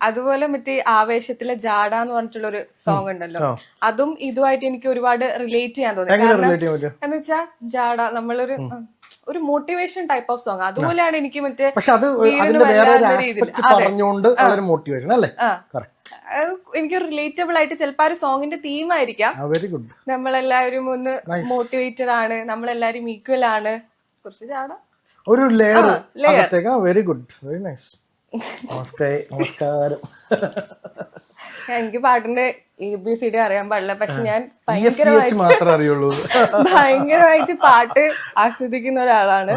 അതുപോലെ മറ്റേ ആവേശത്തിലെ ജാഡ എന്ന് പറഞ്ഞിട്ടുള്ള ഒരു സോങ് ഉണ്ടല്ലോ അതും ഇതുമായിട്ട് എനിക്ക് ഒരുപാട് റിലേറ്റ് ചെയ്യാൻ തോന്നി. എന്ന് വെച്ചാ ജാഡ നമ്മളൊരു ഒരു മോട്ടിവേഷൻ ടൈപ്പ് ഓഫ് സോങ് അതുപോലെയാണ് എനിക്ക് മറ്റേ മോട്ടിവേഷൻ അല്ലേ? എനിക്ക് റിലേറ്റബിൾ ആയിട്ട് ചിലപ്പോ ആ ഒരു സോങ്ങിന്റെ തീം ആയിരിക്കാം. വെരി ഗുഡ് നമ്മളെല്ലാവരും ഒന്ന് മോട്ടിവേറ്റഡ് ആണ്. നമ്മളെല്ലാരും ഈക്വൽ ആണ്. കുറച്ച് ജാഡ ഒരു layer layer very good very nice നമസ്കാരം. എനിക്ക് പാട്ടിന്റെ എ ബി സി ഡി അറിയാൻ പാടില്ല. പക്ഷെ ഞാൻ ഇ എഫ് ടി എച്ച് മാത്രമേ അറിയുള്ളൂ. ഭയങ്കരമായിട്ട് പാട്ട് ആസ്വദിക്കുന്ന ഒരാളാണ്.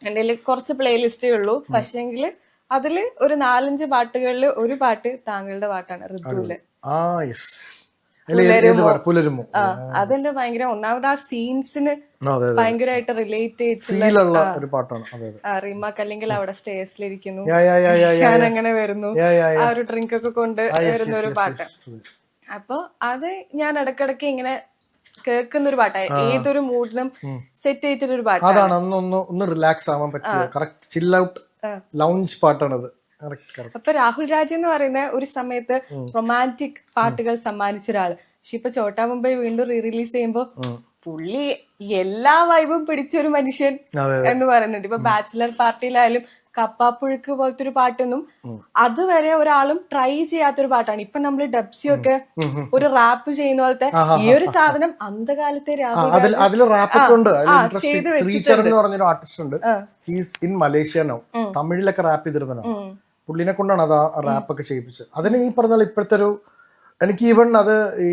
എന്റെ കയ്യിൽ കുറച്ച് പ്ലേലിസ്റ്റേ ഉള്ളൂ. പക്ഷെങ്കിൽ അതിൽ ഒരു നാലഞ്ച് പാട്ടുകളിൽ ഒരു പാട്ട് താങ്കളുടെ പാട്ടാണ് ഋതുവിൽ ആ യെസ് പുലരുമോ? അതെന്റെ ഭയങ്കര ഒന്നാമത് ആ സീൻസിന് ഭയങ്കരമായിട്ട് റിലേറ്റ് ചെയ്തിട്ടുള്ള ഒരു പാട്ടാണ്. റീമാക്ക് അല്ലെങ്കിൽ അവിടെ യാ ഞാൻ അങ്ങനെ വരുന്നു. ആ ഒരു ഡ്രിങ്ക് ഒക്കെ കൊണ്ട് വരുന്ന ഒരു പാട്ട്. അപ്പൊ അത് ഞാൻ ഇടക്കിടക്ക് ഇങ്ങനെ കേൾക്കുന്ന ഒരു പാട്ടാണ് ഏതൊരു മൂഡിനും സെറ്റ് ചെയ്തിട്ടൊരു ഒരു പാട്ട് അതാണ് ഒന്ന് ഒന്ന് റിലാക്സ് ആവാൻ പറ്റിയ കറക്റ്റ് ചിൽ ഔട്ട് ലൗഞ്ച് പാട്ടാണത്. അപ്പൊ രാഹുൽ രാജ് എന്ന് പറയുന്ന ഒരു സമയത്ത് റൊമാന്റിക് പാട്ടുകൾ സമ്മാനിച്ച ഒരാൾ പക്ഷെ ഇപ്പൊ ചോട്ടാ മുംബൈ വീണ്ടും റീ റിലീസ് ചെയ്യുമ്പോ പുള്ളി എല്ലാ വൈബും പിടിച്ച ഒരു മനുഷ്യൻ എന്ന് പറയുന്നുണ്ട്. ഇപ്പൊ ബാച്ചിലർ പാർട്ടിയിലായാലും കപ്പാപ്പുഴുക്ക് പോലത്തെ ഒരു പാട്ടൊന്നും അതുവരെ ഒരാളും ട്രൈ ചെയ്യാത്തൊരു പാട്ടാണ്. ഇപ്പൊ നമ്മൾ ഡബ്സി ഒക്കെ ഒരു റാപ്പ് ചെയ്യുന്ന പോലത്തെ ഈ ഒരു സാധനം അന്ധകാലത്തെ ചെയ്ത് ശ്രീചരൺ എന്ന് ആർട്ടിസ്റ്റ് ഉണ്ട്. ഹീസ് ഇൻ മലേഷ്യ നോ തമിഴിലൊക്കെ റാപ്പ് ചെയ്തിരുന്നതാണ്. പുള്ളിനെ കൊണ്ടാണ് അത് ആ റാപ്പ് ഒക്കെ ചെയ്യിപ്പിച്ചത്. അതിന് ഈ പറഞ്ഞ ഇപ്പോഴത്തെ ഒരു എനിക്ക് ഈവൺ അത് ഈ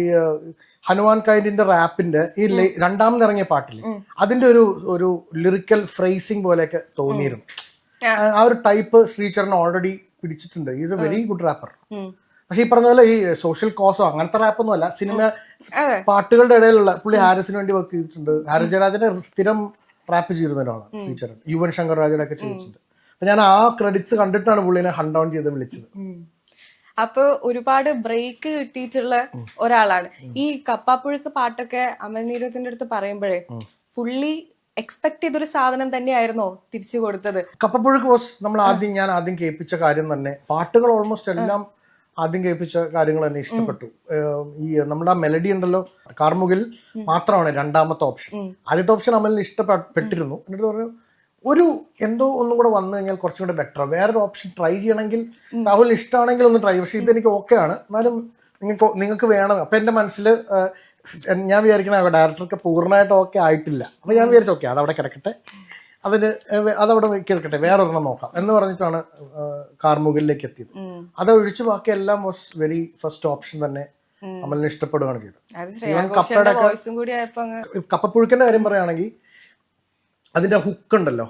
ഹനുമാൻ കൈൻഡിന്റെ റാപ്പിന്റെ ഈ രണ്ടാമത് ഇറങ്ങിയ പാട്ടില്ലേ അതിന്റെ ഒരു ഒരു ലിറിക്കൽ ഫ്രേസിംഗ് പോലെയൊക്കെ തോന്നിയിരുന്നു. ആ- ആ ഒരു ടൈപ്പ് ശ്രീചരൺ ഓൾറെഡി പിടിച്ചിട്ടുണ്ട്. Is a very good rapper പക്ഷെ ഈ പറഞ്ഞ പോലെ ഈ സോഷ്യൽ കോസോ അങ്ങനത്തെ റാപ്പൊന്നും അല്ല. സിനിമ പാട്ടുകളുടെ ഇടയിലുള്ള പുള്ളി ഹാരിസിന് വേണ്ടി വർക്ക് ചെയ്തിട്ടുണ്ട്. ഹാരിസ് ജയരാജനെ സ്ഥിരം റാപ്പ് ചെയ്തിരുന്ന ഒരാളാണ് ശ്രീചരൺ. യുവൻ ശങ്കർ രാജനൊക്കെ ചെയ്തിട്ടുണ്ട്. അപ്പൊ ഞാൻ ആ ക്രെഡിറ്റ്സ് കണ്ടിട്ടാണ് പുള്ളിനെ ഹണ്ട് ഡൗൺ ചെയ്ത് വിളിച്ചത്. അപ്പൊ ഒരുപാട് ബ്രേക്ക് കിട്ടിയിട്ടുള്ള ഒരാളാണ്. ഈ കപ്പാപ്പുഴുക്ക് പാട്ടൊക്കെ അമൽനീരത്തിന്റെ അടുത്ത് പറയുമ്പോഴേ പുള്ളി എക്സ്പെക്ട് ചെയ്തൊരു സാധനം തന്നെയായിരുന്നോ തിരിച്ചു കൊടുത്തത്? കപ്പപ്പുഴുക്ക് ബോസ് നമ്മൾ ആദ്യം ഞാൻ ആദ്യം കേൾപ്പിച്ച കാര്യം തന്നെ പാട്ടുകൾ ഓൾമോസ്റ്റ് എല്ലാം ആദ്യം കേൾപ്പിച്ച കാര്യങ്ങൾ തന്നെ ഇഷ്ടപ്പെട്ടു. ഈ നമ്മുടെ ആ മെലഡി ഉണ്ടല്ലോ കാർമുകിൽ മാത്രമാണ് രണ്ടാമത്തെ ഓപ്ഷൻ ആദ്യത്തെ ഓപ്ഷൻ അമലിന് ഇഷ്ടപ്പെട്ടിരുന്നു. എന്നിട്ട് പറഞ്ഞു ഒരു എന്തോ ഒന്നും കൂടെ വന്നു കഴിഞ്ഞാൽ കുറച്ചും കൂടെ ബെറ്റർ വേറൊരു ഓപ്ഷൻ ട്രൈ ചെയ്യണമെങ്കിൽ രാഹുൽ ഇഷ്ടമാണെങ്കിൽ ഒന്ന് ട്രൈ പക്ഷേ ഇതെനിക്ക് ഓക്കെ ആണ്. എന്നാലും നിങ്ങൾക്ക് നിങ്ങൾക്ക് വേണം. അപ്പം എന്റെ മനസ്സിൽ ഞാൻ വിചാരിക്കണ ഡയറക്ടർക്ക് പൂർണമായിട്ട് ഓക്കെ ആയിട്ടില്ല. അപ്പം ഞാൻ വിചാരിച്ചു ഓക്കെ അതവിടെ കിടക്കട്ടെ. അതിന് അതവിടെ കിടക്കട്ടെ. വേറൊരെണ്ണം നോക്കാം. എന്ന് പറഞ്ഞിട്ടാണ് കാർമുകളിലേക്ക് കാർമുകിലേക്ക് എത്തിയത്. അത് ഒഴിച്ചു ബാക്കി എല്ലാം വാസ് വെരി ഫസ്റ്റ് ഓപ്ഷൻ തന്നെ അമലിന് ഇഷ്ടപ്പെടുകയാണ് ചെയ്തത്. കപ്പയുടെ അങ്ങ് കാര്യം പറയുകയാണെങ്കിൽ അതിന്റെ ഹുക്ക് ഉണ്ടല്ലോ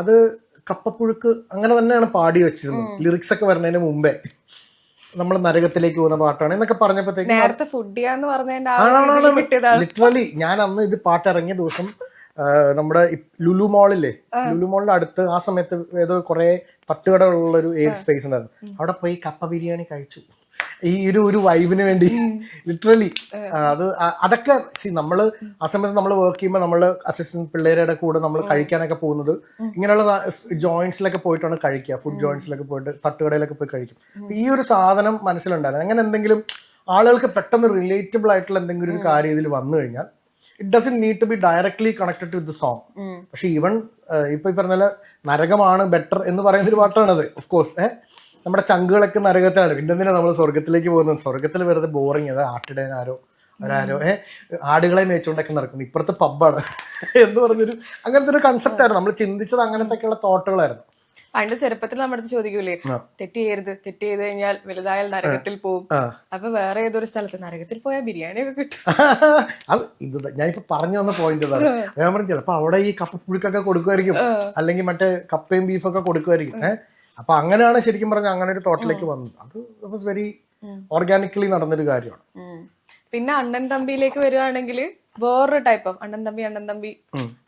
അത് കപ്പപ്പുഴുക്ക് അങ്ങനെ തന്നെയാണ് പാടി വെച്ചിരുന്നത്. ലിറിക്സ് ഒക്കെ വരുന്നതിന് മുമ്പേ. നമ്മൾ നരകത്തിലേക്ക് പോകുന്ന പാട്ടാണ്. എന്നൊക്കെ പറഞ്ഞപ്പോഴത്തേക്ക് ലിറ്ററലി ഞാൻ അന്ന് ഇത് പാട്ട് ഇറങ്ങിയ ദിവസം നമ്മുടെ ലുലു മോളില്ലേ ലുലു മോളിന്റെ അടുത്ത് ആ സമയത്ത് ഏതോ കുറെ തട്ടുകടകളുള്ള ഒരു എയർ സ്പേസ് ഉണ്ടായിരുന്നു അവിടെ പോയി കപ്പ ബിരിയാണി കഴിച്ചു. ഈ ഒരു ഒരു വൈബിന് വേണ്ടി. ലിറ്ററലി അത് അതൊക്കെ സി നമ്മൾ ആ സമയത്ത് നമ്മൾ വർക്ക് ചെയ്യുമ്പോൾ നമ്മൾ അസിസ്റ്റന്റ് പിള്ളേരുടെ കൂടെ നമ്മൾ കഴിക്കാനൊക്കെ പോകുന്നത്. ഇങ്ങനെയുള്ള ജോയിന്റ്സിലൊക്കെ പോയിട്ടാണ് കഴിക്കുക. ഫുഡ് ജോയിന്റ്സിലൊക്കെ പോയിട്ട് തട്ടുകടയിലൊക്കെ പോയി കഴിക്കും. ഈ ഒരു സാധനം മനസ്സിലുണ്ടായിരുന്നു. അങ്ങനെ എന്തെങ്കിലും ആളുകൾക്ക് പെട്ടെന്ന് റിലേറ്റബിൾ ആയിട്ടുള്ള എന്തെങ്കിലും ഒരു കാര്യം ഇതിൽ വന്നു കഴിഞ്ഞാൽ it doesn't need to be directly connected with the song പക്ഷെ ഈവൻ ഇപ്പൊ ഈ പറഞ്ഞ നരകമാണ് ബെറ്റർ എന്ന് പറയുന്ന ഒരു പാട്ടാണത് ഓഫ് കോഴ്സ് ഏഹ് നമ്മുടെ ചങ്കുകളൊക്കെ നരകത്തിലാണ്. പിന്നെ എന്തിനാ നമ്മൾ സ്വർഗത്തിലേക്ക് പോകുന്നത്? സ്വർഗത്തിൽ വെറുതെ ബോറിങ് അത് ആട്ടിടേൻ ആരോ ഒരാരോ. ഏഹ് ആടുകളെ മേച്ചുകൊണ്ടൊക്കെ നടക്കുന്നു. ഇപ്പുറത്തെ പബ്ബാണ് എന്ന് പറഞ്ഞൊരു അങ്ങനത്തെ ഒരു കൺസെപ്റ്റ് ആയിരുന്നു. നമ്മൾ ചിന്തിച്ചത് അങ്ങനത്തെയൊക്കെയുള്ള തോട്ടുകളായിരുന്നു. പണ്ട് ചെറുപ്പത്തിൽ നമ്മുടെ അടുത്ത് ചോദിക്കൂലേ? തെറ്റ് ചെയ്യരുത്. തെറ്റ് ചെയ്ത് കഴിഞ്ഞാൽ വലുതായാൽ നരകത്തിൽ പോകും. അപ്പൊ വേറെ ഏതൊരു സ്ഥലത്ത്? നരകത്തിൽ പോയാൽ ബിരിയാണി ഒക്കെ കിട്ടും. അത് ഇത് ഞാനിപ്പോ പറഞ്ഞു വന്ന പോയിന്റ് ഞാൻ പറഞ്ഞു ചിലപ്പോ അവിടെ ഈ കപ്പ പുഴുക്കൊക്കെ കൊടുക്കുമായിരിക്കും അല്ലെങ്കിൽ മറ്റേ കപ്പയും ബീഫൊക്കെ കൊടുക്കുമായിരിക്കും. ഏഹ് അപ്പൊ അങ്ങനെയാണ് ശരിക്കും പറഞ്ഞ അങ്ങനെ ഒരു തോട്ടിലേക്ക് വന്നത്. അത് വാസ് വെരി ഓർഗാനിക്കലി നടന്നൊരു കാര്യമാണ്. പിന്നെ അണ്ണൻ തമ്പിയിലേക്ക് വരുവാണെങ്കിൽ വേറൊരു ടൈപ്പ് ഓഫ് അണ്ണൻ തമ്പി അണ്ണൻ തമ്പി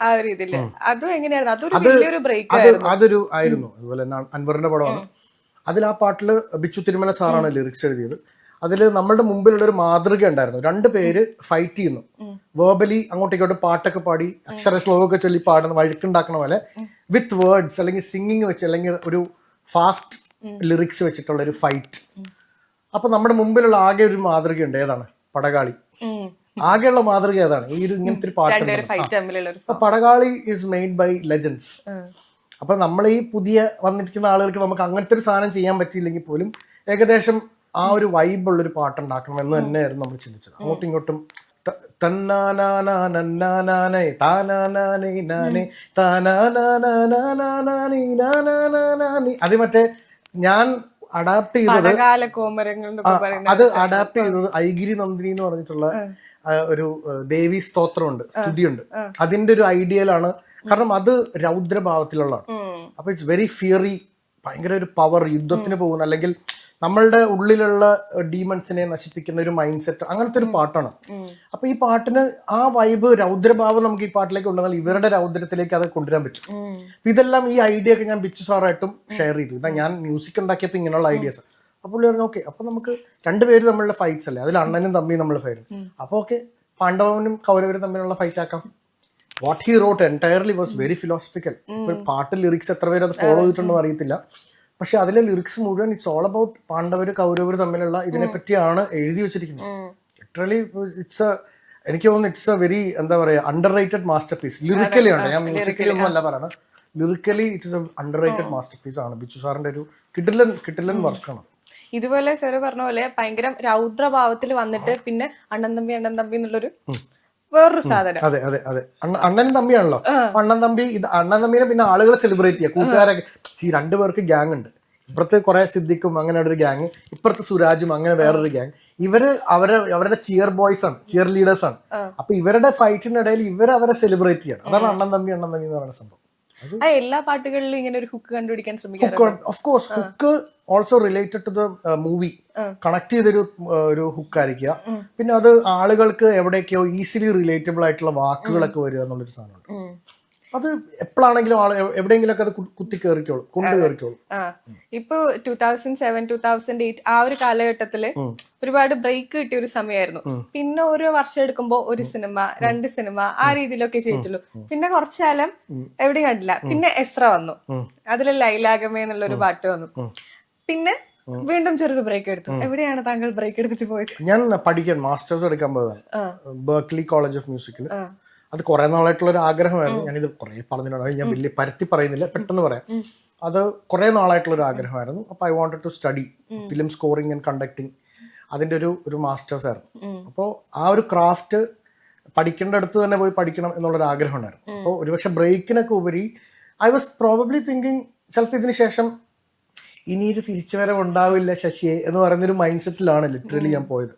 ആ ഒരു ഇതിൽ. അതും എങ്ങനെയായിരുന്നു? അതൊരു വലിയൊരു ബ്രേക്ക് അത് അതൊരു ആയിരുന്നു. അതുപോലെ തന്നെ അൻവറിന്റെ പടമാണ്. അതിൽ ആ പാട്ടിൽ ബിച്ചു തിരുമല സാറാണ് ലിറിക്സ് എഴുതിയത്. അതിൽ നമ്മളുടെ മുമ്പിലുള്ള ഒരു മാതൃക ഉണ്ടായിരുന്നു. രണ്ട് പേര് ഫൈറ്റ് ചെയ്യുന്നു. വേർബലി അങ്ങോട്ടും ഇങ്ങോട്ടും പാട്ടൊക്കെ പാടി അക്ഷര ശ്ലോകമൊക്കെ ചൊല്ലി പാടുന്ന വഴുക്കുണ്ടാക്കണ പോലെ വിത്ത് വേർഡ്സ് അല്ലെങ്കിൽ സിംഗിങ് വെച്ച് അല്ലെങ്കിൽ ഒരു ഫാസ്റ്റ് ലിറിക്സ് വെച്ചിട്ടുള്ള ഒരു ഫൈറ്റ്. അപ്പൊ നമ്മുടെ മുമ്പിലുള്ള ആകെ ഒരു മാതൃകയുണ്ട്. ഏതാണ്? പടകാളി. ആകെയുള്ള മാതൃക ഏതാണ്? ഈ ഒരു ഇങ്ങനത്തെ ഒരു പാട്ട് Padakali is made by legends അപ്പൊ നമ്മൾ ഈ പുതിയ വന്നിരിക്കുന്ന ആളുകൾക്ക് നമുക്ക് അങ്ങനത്തെ ഒരു സാധനം ചെയ്യാൻ പറ്റിയില്ലെങ്കിൽ പോലും ഏകദേശം ആ ഒരു വൈബുള്ള ഒരു പാട്ടുണ്ടാക്കണം എന്ന് തന്നെയായിരുന്നു നമ്മൾ ചിന്തിച്ചത്. അങ്ങോട്ടും ഇങ്ങോട്ടും ത- തന്നാനാനാനന്നാനാനേ, താനാനാനേ നാനേ, താനാനാനാനാനാനേ, നാനാനാനാനേ. അത് മറ്റേ ഞാൻ അഡാപ്റ്റ് ചെയ്തത് അത് അഡാപ്റ്റ് ചെയ്തത് ഐഗിരി നന്ദിനി എന്ന് പറഞ്ഞിട്ടുള്ള ഒരു ദേവി സ്തോത്രമുണ്ട് സ്തുതിയുണ്ട്. അതിന്റെ ഒരു ഐഡിയയിലാണ് കാരണം അത് രൗദ്രഭാവത്തിലുള്ളതാണ്. അപ്പൊ ഇറ്റ്സ് വെരി ഫിയറി ഭയങ്കര ഒരു പവർ യുദ്ധത്തിന് പോകുന്ന അല്ലെങ്കിൽ നമ്മളുടെ ഉള്ളിലുള്ള ഡീമൺസിനെ നശിപ്പിക്കുന്ന ഒരു മൈൻഡ് സെറ്റ് അങ്ങനത്തെ ഒരു പാട്ടാണ്. അപ്പൊ ഈ പാട്ടിന് ആ വൈബ് രൗദ്രഭാവം നമുക്ക് ഈ പാട്ടിലേക്ക് ഉണ്ടെങ്കിൽ ഇവരുടെ രൗദ്രത്തിലേക്ക് അത് കൊണ്ടുവരാൻ പറ്റും. ഇതെല്ലാം ഈ ഐഡിയ ഒക്കെ ഞാൻ ബിച്ചു സാറായിട്ടും ഷെയർ ചെയ്തു. ഇതാ ഞാൻ മ്യൂസിക് ഉണ്ടാക്കിയപ്പോൾ ഇങ്ങനെയുള്ള ഐഡിയാസ് അപ്പോൾ പുള്ളി പറഞ്ഞു ഓക്കെ അപ്പൊ നമുക്ക് രണ്ടുപേര് തമ്മിലുള്ള ഫൈറ്റ്സ് അല്ലേ? അതിൽ അണ്ണനും തമ്മിയും നമ്മൾ ഫൈറ്റ് അപ്പൊ ഓക്കെ പാണ്ഡവനും കൗരവരും തമ്മിലുള്ള ഫൈറ്റ് ആക്കാം. What he wrote entirely was very philosophical പാട്ട് ലിറിക്സ് എത്ര പേര് അത് ഫോളോ ചെയ്തിട്ടുണ്ടോ അറിയത്തില്ല. പക്ഷെ അതിലെ ലിറിക്സ് മുഴുവൻ ഇറ്റ്സ് ഓൾ അബൌട്ട് പാണ്ഡവര് കൗരവർ തമ്മിലുള്ള ഇതിനെ പറ്റിയാണ് എഴുതി വെച്ചിരിക്കുന്നത്. ലിറ്ററലി ഇറ്റ്സ് എ എനിക്ക് തോന്നുന്നു ഇറ്റ്സ് എ വെരി എന്താ പറയുക underrated masterpiece lyrically ആണ് ഞാൻ മ്യൂസിക്കലി ഒന്നും അല്ല പറയണത്. Lyrically it's a underrated masterpiece ആണ്. ബിച്ചു സാറിന്റെ ഒരു കിട്ടില്ലൻ കിട്ടില്ലൻ വർക്കാണ്. ഇതുപോലെ സാറ് പറഞ്ഞ പോലെ ഭയങ്കര രൗദ്രഭാവത്തിൽ വന്നിട്ട് പിന്നെ അണ്ണൻ തമ്പി അണ്ണൻ തമ്പി എന്നുള്ളൊരു വേറൊരു സാധനം. അതെ അതെ അതെ. അണ്ണനും അണ്ണൻ തമ്പിയാണല്ലോ അണ്ണൻ തമ്പി ഇത് അണ്ണൻ തമ്പിനെ പിന്നെ ആളുകൾ സെലിബ്രേറ്റ് ചെയ്യുക കൂട്ടുകാരൊക്കെ. ഈ രണ്ടുപേർക്ക് ഗ്യാങ് ഉണ്ട്. ഇപ്പുറത്ത് കുറെ സിദ്ദിഖും അങ്ങനെ ഒരു ഗ്യാങ് ഇപ്പുറത്ത് സുരാജും അങ്ങനെ വേറൊരു ഗ്യാങ് ഇവർ അവരെ അവരുടെ ചിയർ ബോയ്സ് ആണ് ചിയർ ലീഡേഴ്സ് ആണ്. അപ്പൊ ഇവരുടെ ഫൈറ്റിനിടയിൽ ഇവർ അവരെ സെലിബ്രേറ്റ് ചെയ്യണം. അതാണ് അണ്ണൻ തമ്പി അണ്ണൻ തമ്പി എന്ന് പറയുന്ന സംഭവം. എല്ലാ പാട്ടുകളിലും ഇങ്ങനെ ഒരു ഹുക്ക് കണ്ടുപിടിക്കാൻ ശ്രമിക്കും of course hook also related to the movie connect ചെയ്തൊരു ഒരു ഹുക്ക് ആയിരിക്കുക. പിന്നെ അത് ആളുകൾക്ക് എവിടെയൊക്കെയോ ഈസിലി റിലേറ്റബിൾ ആയിട്ടുള്ള വാക്കുകളൊക്കെ വരിക എന്നുള്ളൊരു സാധനമുണ്ട്. അത് എപ്പോഴാണെങ്കിലും ആൾ എവിടെയെങ്കിലും ഒക്കെ അത് കുത്തി കയറിക്കോളും കൊണ്ട് കയറിക്കോളും ഇപ്പൊ two thousand seven two thousand eight ആ ഒരു കാലഘട്ടത്തിൽ ഒരുപാട് ബ്രേക്ക് കിട്ടിയ ഒരു സമയമായിരുന്നു പിന്നെ ഓരോ വർഷം എടുക്കുമ്പോ ഒരു സിനിമ രണ്ട് സിനിമ ആ രീതിയിലൊക്കെ ചെയ്തിട്ടുള്ളൂ. പിന്നെ കുറച്ചു കാലം എവിടെയും കണ്ടില്ല. പിന്നെ എസ്ര വന്നു. അതിൽ ലൈലാഗമേ എന്നുള്ള ഒരു പാട്ട് വന്നു. പിന്നെ വീണ്ടും ചെറിയൊരു ബ്രേക്ക് എടുത്തു. എവിടെയാണ് താങ്കൾ ബ്രേക്ക് എടുത്തിട്ട് പോയത്? ഞാൻ പഠിക്കാൻ മാസ്റ്റേഴ്സ് എടുക്കാൻ പോയതാണ്. ബേർക്ക്ലി കോളേജ് ഓഫ് മ്യൂസിക്കിൽ അത് കുറെ നാളായിട്ടുള്ള ഒരു ആഗ്രഹമായിരുന്നു ഞാനിത് കുറെ പറഞ്ഞിട്ടുണ്ട്. അത് ഞാൻ വലിയ പരത്തി പറയുന്നില്ല പെട്ടെന്ന് പറയാം. അത് കുറെ നാളായിട്ടുള്ള ഒരു ആഗ്രഹമായിരുന്നു. അപ്പൊ I wanted to study film scoring and conducting അതിന്റെ ഒരു ഒരു മാസ്റ്റേഴ്സ് ആയിരുന്നു. അപ്പോൾ ആ ഒരു ക്രാഫ്റ്റ് പഠിക്കേണ്ടടുത്ത് തന്നെ പോയി പഠിക്കണം എന്നുള്ളൊരു ആഗ്രഹം ഉണ്ടായിരുന്നു. അപ്പോൾ ഒരുപക്ഷെ ബ്രേക്കിനൊക്കെ ഉപരി ഐ വാസ് പ്രോബബ്ലി തിങ്കിങ് ചിലപ്പോൾ ഇതിന് ശേഷം ഇനി ഒരു തിരിച്ചുവരവ് ഉണ്ടാവില്ല ശശിയെ എന്ന് പറയുന്നൊരു മൈൻഡ് സെറ്റിലാണ് ലിറ്ററലി ഞാൻ പോയത്.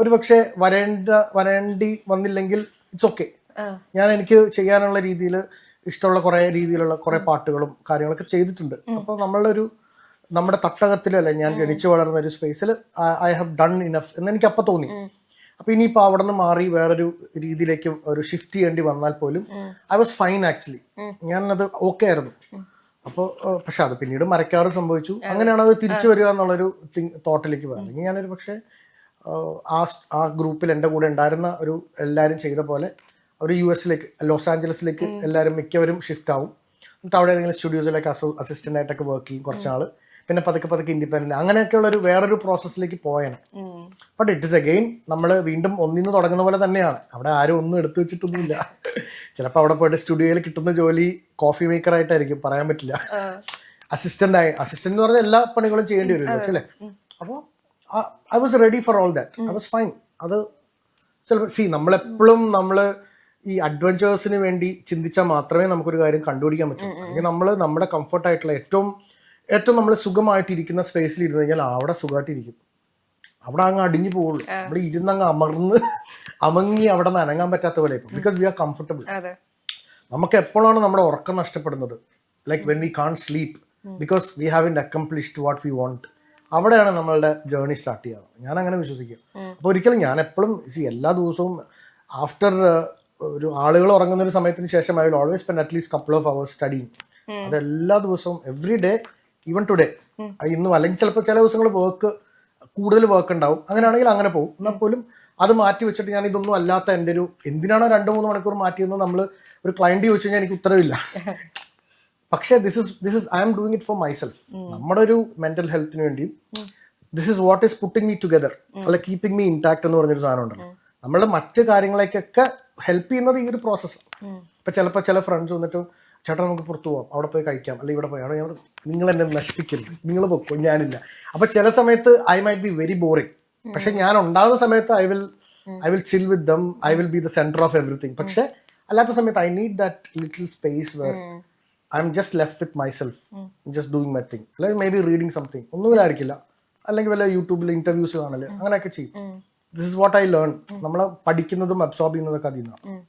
ഒരു പക്ഷേ വരേണ്ട വരേണ്ടി വന്നില്ലെങ്കിൽ ഇറ്റ്സ് ഓക്കെ ഞാൻ എനിക്ക് ചെയ്യാനുള്ള രീതിയിൽ ഇഷ്ടമുള്ള കുറെ രീതിയിലുള്ള കുറെ പാട്ടുകളും കാര്യങ്ങളൊക്കെ ചെയ്തിട്ടുണ്ട്. അപ്പോൾ നമ്മളൊരു നമ്മുടെ തട്ടകത്തിലല്ല ഞാൻ ജനിച്ചു വളർന്ന ഒരു സ്പേസിൽ ഐ ഹാവ് ഡൺ ഇനഫ് എന്ന് എനിക്ക് അപ്പം തോന്നി അപ്പൊ ഇനിയിപ്പോൾ അവിടെ നിന്ന് മാറി വേറൊരു രീതിയിലേക്ക് ഒരു ഷിഫ്റ്റ് ചെയ്യേണ്ടി വന്നാൽ പോലും ഐ വാസ് ഫൈൻ ആക്ച്വലി ഞാനത് ഓക്കെ ആയിരുന്നു. അപ്പോൾ പക്ഷെ അത് പിന്നീട് മരക്കാറ് സംഭവിച്ചു. അങ്ങനെയാണ് അത് തിരിച്ചു വരിക എന്നുള്ളൊരു തോട്ടിലേക്ക് പോയത് ഞാനൊരു പക്ഷേ ആ ആ ഗ്രൂപ്പിൽ എന്റെ കൂടെ ഉണ്ടായിരുന്ന ഒരു എല്ലാവരും ചെയ്ത പോലെ അവർ യു എസിലേക്ക് ലോസ് ആഞ്ചലസിലേക്ക് എല്ലാവരും മിക്കവരും ഷിഫ്റ്റ് ആവും. എന്നിട്ട് അവിടെ ഏതെങ്കിലും സ്റ്റുഡിയോസിലേക്ക് അസിസ്റ്റന്റ് ആയിട്ടൊക്കെ വർക്ക് ചെയ്യും കുറച്ചാൾ പിന്നെ പതുക്കെ പതുക്കെ ഇൻഡിപെൻഡന്റ് അങ്ങനെയൊക്കെയുള്ള ഒരു വേറൊരു പ്രോസസ്സിലേക്ക് പോയണം ബട്ട് ഇറ്റ് ഇസ് അഗെയിൻ നമ്മൾ വീണ്ടും ഒന്നിന്ന് തുടങ്ങുന്ന പോലെ തന്നെയാണ്. അവിടെ ആരും ഒന്നും എടുത്തു വെച്ചിട്ടൊന്നുമില്ല. ചിലപ്പോൾ അവിടെ പോയിട്ട് സ്റ്റുഡിയോയിൽ കിട്ടുന്ന ജോലി കോഫി മേക്കർ ആയിട്ടായിരിക്കും. പറയാൻ പറ്റില്ല. അസിസ്റ്റന്റ് ആയി. അസിസ്റ്റന്റ് എന്ന് പറഞ്ഞാൽ എല്ലാ പണികളും ചെയ്യേണ്ടി വരും. അല്ലേ? അപ്പോൾ I was ready for all that I was fine അത് ചിലപ്പോൾ സി നമ്മളെപ്പോഴും നമ്മൾ ഈ അഡ്വഞ്ചേഴ്സിന് വേണ്ടി ചിന്തിച്ചാൽ മാത്രമേ നമുക്കൊരു കാര്യം കണ്ടുപിടിക്കാൻ പറ്റൂ. അല്ലെങ്കിൽ നമ്മൾ നമ്മുടെ കംഫർട്ടായിട്ടുള്ള ഏറ്റവും ഏറ്റവും നമ്മൾ സുഖമായിട്ടിരിക്കുന്ന സ്പേസിൽ ഇരുന്ന് കഴിഞ്ഞാൽ അവിടെ സുഖമായിട്ടിരിക്കും. അവിടെ അങ്ങ് അടിഞ്ഞു പോവുള്ളൂ നമ്മൾ ഇരുന്നങ്ങ് അമർന്ന് അമങ്ങി അവിടെ നിന്ന് അനങ്ങാൻ പറ്റാത്ത പോലെ ബിക്കോസ് വി ആർ കംഫർട്ടബിൾ നമുക്ക് എപ്പോഴാണ് നമ്മുടെ ഉറക്കം നഷ്ടപ്പെടുന്നത്? Like when we can sleep because we haven't accomplished what we want അവിടെയാണ് നമ്മളുടെ ജേർണി സ്റ്റാർട്ട് ചെയ്യുന്നത് ഞാൻ അങ്ങനെ വിശ്വസിക്കും അപ്പോൾ ഒരിക്കലും ഞാൻ എപ്പോഴും എല്ലാ ദിവസവും ആഫ്റ്റർ ഒരു ആളുകൾ ഉറങ്ങുന്ന ഒരു സമയത്തിന് ശേഷം I will always spend at least couple of hours studying അത് എല്ലാ ദിവസവും എവറി ഡേ ഈവൻ ടുഡേ ഇന്നും അല്ലെങ്കിൽ ചിലപ്പോൾ ചില ദിവസങ്ങൾ വർക്ക് കൂടുതൽ വർക്ക് ഉണ്ടാവും. അങ്ങനെയാണെങ്കിൽ അങ്ങനെ പോകും. എന്നാൽ പോലും അത് മാറ്റി വെച്ചിട്ട് ഞാൻ ഇതൊന്നും അല്ലാത്ത എന്റെ ഒരു എന്തിനാണോ രണ്ട് മൂന്ന് മണിക്കൂർ മാറ്റിയെന്ന് നമ്മൾ ഒരു ക്ലയന്റ് ചോദിച്ചു കഴിഞ്ഞാൽ എനിക്ക് ഉത്തരവില്ല. പക്ഷേ this is this is I'm doing it for myself നമ്മുടെ ഒരു മെന്റൽ ഹെൽത്തിന് വേണ്ടിയും this is what is putting me together അല്ല കീപ്പിംഗ് മീ ഇൻടാക്ട് എന്ന് പറഞ്ഞൊരു സാധനം ഉണ്ടല്ലോ. നമ്മളുടെ മറ്റ് കാര്യങ്ങളേക്കൊക്കെ ഹെൽപ്പ് ചെയ്യുന്നത് ഈ ഒരു പ്രോസസ്സ് ഇപ്പൊ ചിലപ്പോൾ ചില ഫ്രണ്ട്സ് വന്നിട്ട് ചേട്ടാ നമുക്ക് പുറത്തു പോവാം. അവിടെ പോയി കഴിക്കാം. അല്ലെങ്കിൽ ഇവിടെ പോയി. അവിടെ ഞാൻ നിങ്ങൾ എന്നെ നശിപ്പിക്കരുത്. നിങ്ങൾ പൊക്കോ? ഞാനില്ല. അപ്പൊ ചില സമയത്ത് I might be very boring പക്ഷെ ഞാൻ ഉണ്ടാകുന്ന സമയത്ത് I will I will chill with them I will be the centre of everything പക്ഷെ അല്ലാത്ത സമയത്ത് I need that little space where I'm just left with myself just doing my thing അല്ലെങ്കിൽ maybe reading something ഒന്നും ഒന്നുമില്ലായിരിക്കില്ല. അല്ലെങ്കിൽ വല്ല യൂട്യൂബിൽ interviews കാണൽ. അങ്ങനെയൊക്കെ ചെയ്യും. This is what I learn നമ്മൾ പഠിക്കുന്നതും അബ്സോർബ് ചെയ്യുന്നതൊക്കെ അതിൽ നിന്നാണ്.